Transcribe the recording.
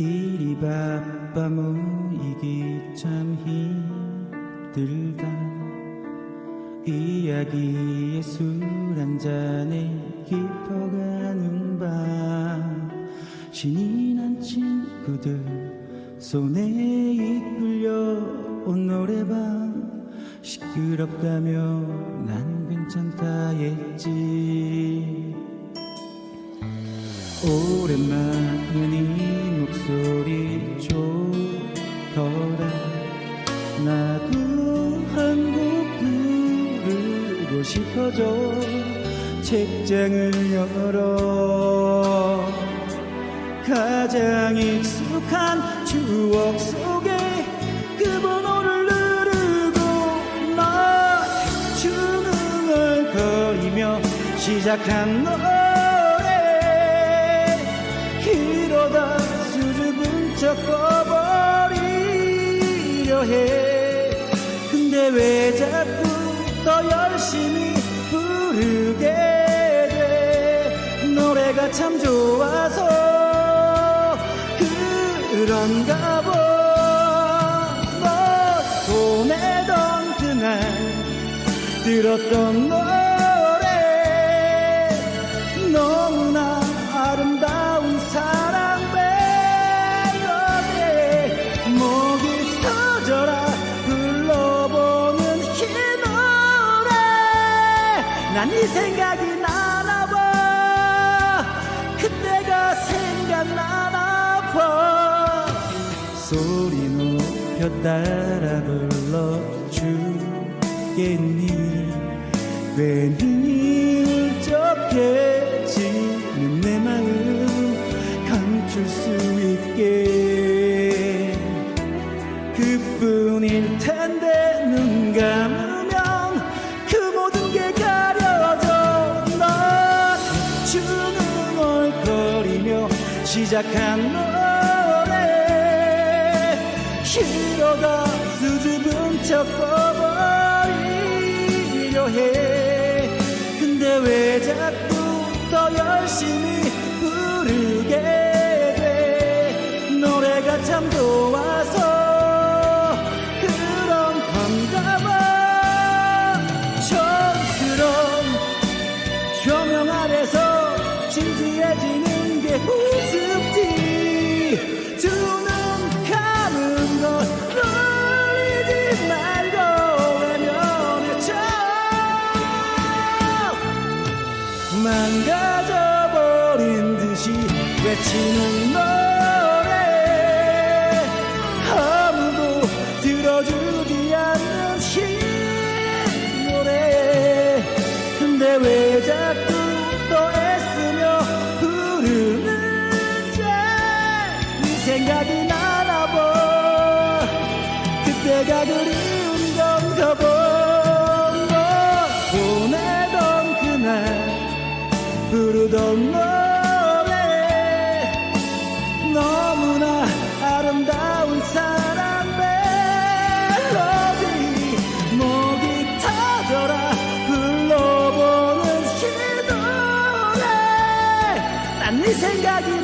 일이 바빠 모이기 참 힘들다. 이야기에 술 한 잔에 깊어가는 밤 신이 난 친구들 손에 이끌려 온 노래방. 시끄럽다며 나는 괜찮다 했지. 오랜만에 네 목소리 좋더라. 나도 한 곡 부르고 싶어져 책장을 열어. 가장 익숙한 추억 속에 그 번호를 누르고 나 대충 흥얼거리며 시작한 노래. 이러다 꺼버리려 해. 근데 왜 자꾸 더 열심히 부르게 돼? 노래가 참 좋아서 그런가 봐너 보내던 그날 들었던 노래 난이 생각이 나나 봐. 그때가 생각나나 봐. 소리 높여 따라 불러주겠니? 괜히 울적해 시작한 노래. 이러다 수줍은 척 꺼버리려 해. 근데 왜 자꾸 더 열심히 부르게 돼? 노래가 참 좋아서 그런 건가 봐 촌스러운 조명 아래서 진지해지는 게 우습지. 두 눈 감은 것 놀리지 말고 외면해쳐 망가져버린 듯이 외치는 노래. 아무도 들어주지 않는 이 건가 봐 보내던 그날 부르던 노래. 너무나 아름다운 사랑 멜로디 목이 타져라 불러보는 이 노래 난 네 생각이